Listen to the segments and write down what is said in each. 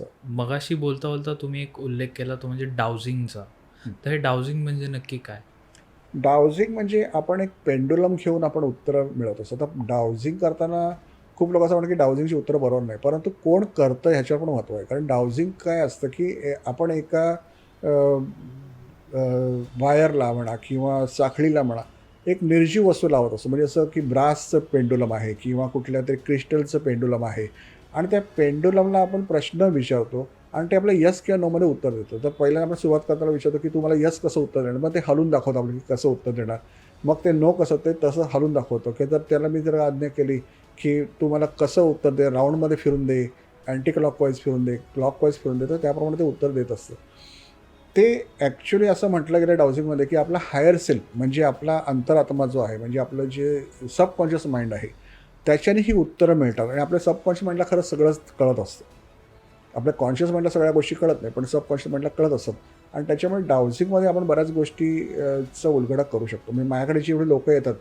मगाशी बोलता बोलता तुम्ही एक उल्लेख केला तो म्हणजे डाउझिंगचा. तर हे डाउझिंग म्हणजे नक्की काय? डावझिंग म्हणजे आपण एक पेंडुलम घेऊन आपण उत्तरं मिळवत. असतो तर डावझिंग करताना खूप लोक असं म्हणतात की डावझिंगची उत्तरं बरोबर नाही. परंतु कोण करतं ह्याच्यावर पण महत्त्व आहे. कारण डावझिंग काय असतं की आपण एका वायरला म्हणा किंवा साखळीला म्हणा एक निर्जीव वस्तू लावत असतो. म्हणजे असं की ब्रासचं पेंडुलम आहे किंवा कुठल्या तरी क्रिस्टलचं पेंडुलम आहे. आणि त्या पेंडुलमला आपण प्रश्न विचारतो आणि ते आपलं यस किंवा नोमध्ये उत्तर देतो. तर पहिल्यांदा आपण सुरुवात करताना विचारतो की तुम्हाला यस कसं उत्तर देणार? मग ते हलून दाखवतो आपण की कसं उत्तर देणार. मग ते नो कसं ते तसं हलून दाखवतो. की जर त्याला मी जर आज्ञा केली की तू मला कसं उत्तर दे राऊंडमध्ये फिरून दे अँटी क्लॉकवाईज फिरून दे क्लॉकवाईज फिरून दे तर त्याप्रमाणे ते उत्तर देत असतं. ते ॲक्च्युली असं म्हटलं गेलं डाउझिंगमध्ये की आपला हायर सेल्फ म्हणजे आपला अंतरात्मा जो आहे म्हणजे आपलं जे सबकॉन्शियस माइंड आहे त्याच्याने ही उत्तरं मिळतात. आणि आपल्या सबकॉन्शियस माइंडला खरंच सगळंच कळत असतं. आपल्या कॉन्शियस माइंडला सगळ्या गोष्टी कळत नाही पण सबकॉन्शियस माइंडला कळत असतात. आणि त्याच्यामुळे डाउझिंगमध्ये आपण बऱ्याच गोष्टीचा उलगडा करू शकतो. म्हणजे माझ्याकडे जेवढे लोक येतात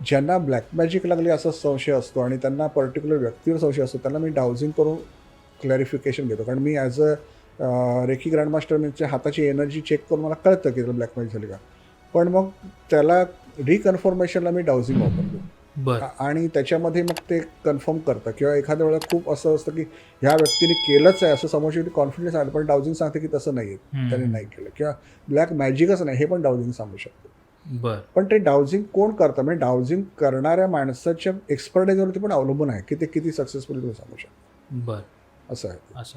ज्यांना ब्लॅक मॅजिक लागली असा संशय असतो आणि त्यांना पर्टिक्युलर व्यक्तीवर संशय असतो त्यांना मी डाउझिंग करून क्लॅरिफिकेशन घेतो. कारण मी ॲज अ रेकी ग्रँडमास्टर म्हणजे हाताची एनर्जी चेक करून मला कळतं की त्याला ब्लॅक मॅजिक झाली का. पण मग त्याला रिकन्फर्मेशनला मी डाउझिंग वापरतो. बर. आणि त्याच्यामध्ये मग ते कन्फर्म करतं. किंवा एखाद्या वेळेला खूप असं असतं की ह्या व्यक्तीने केलंच आहे असं समोरची कॉन्फिडन्स आहे पण डाउझिंग सांगते की तसं नाही आहे त्याने नाही केलं. किंवा ब्लॅक मॅजिकच नाही हे पण डाउझिंग सांगू शकतो. बर. पण ते डाउझिंग कोण करतं? म्हणजे डाउझिंग करणाऱ्या माणसाच्या एक्सपर्टाईजवरती पण अवलंबून आहे की ते किती सक्सेसफुली तुम्ही सांगू शकता. बर. असं आहे. असं.